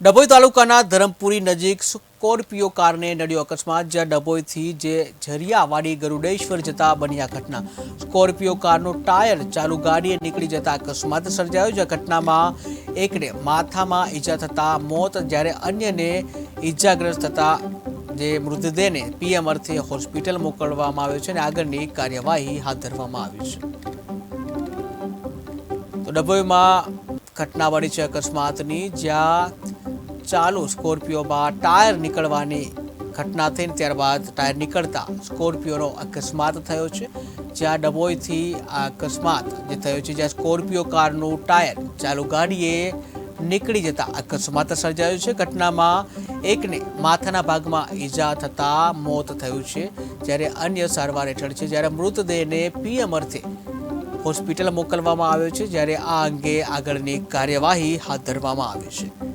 ડભોઈ તાલુકાના ધરમપુરી નજીક સ્કોર્પિયો કારને નડ્યો અકસ્માત, જ્યાં ડભોઈથી જે ઝરિયાવાડી ગરુડેશ્વર જતા બની આ ઘટના. સ્કોર્પિયો કારનું ટાયર ચાલુ ગાડીએ નીકળી જતા અકસ્માત સર્જાયો જે ઘટનામાં એકને માથામાં ઈજા થતા મોત, જ્યારે અન્યને ઈજાગ્રસ્ત થતા જે મૃતદેહને પીએમ અર્થે હોસ્પિટલ મોકલવામાં આવ્યો છે અને આગળની કાર્યવાહી હાથ ધરવામાં આવી છે. તો ડભોઈમાં ઘટના બની છે અકસ્માતની, જ્યાં ચાલુ સ્કોર્પિયોમાં ટાયર નીકળવાની ઘટના થઈને ત્યારબાદ ટાયર નીકળતા સ્કોર્પિયોનો અકસ્માત થયો છે. જ્યાં ડભોઈથી આ અકસ્માત જે થયો છે, જ્યાં સ્કોર્પિયો કારનું ટાયર ચાલુ ગાડીએ નીકળી જતા અકસ્માત સર્જાયો છે. ઘટનામાં એકને માથાના ભાગમાં ઈજા થતાં મોત થયું છે. જ્યારે અન્ય સારવાર હેઠળ છે, જ્યારે મૃતદેહને પીએમ અર્થે હોસ્પિટલ મોકલવામાં આવ્યો છે, જ્યારે આ અંગે આગળની કાર્યવાહી હાથ ધરવામાં આવી છે.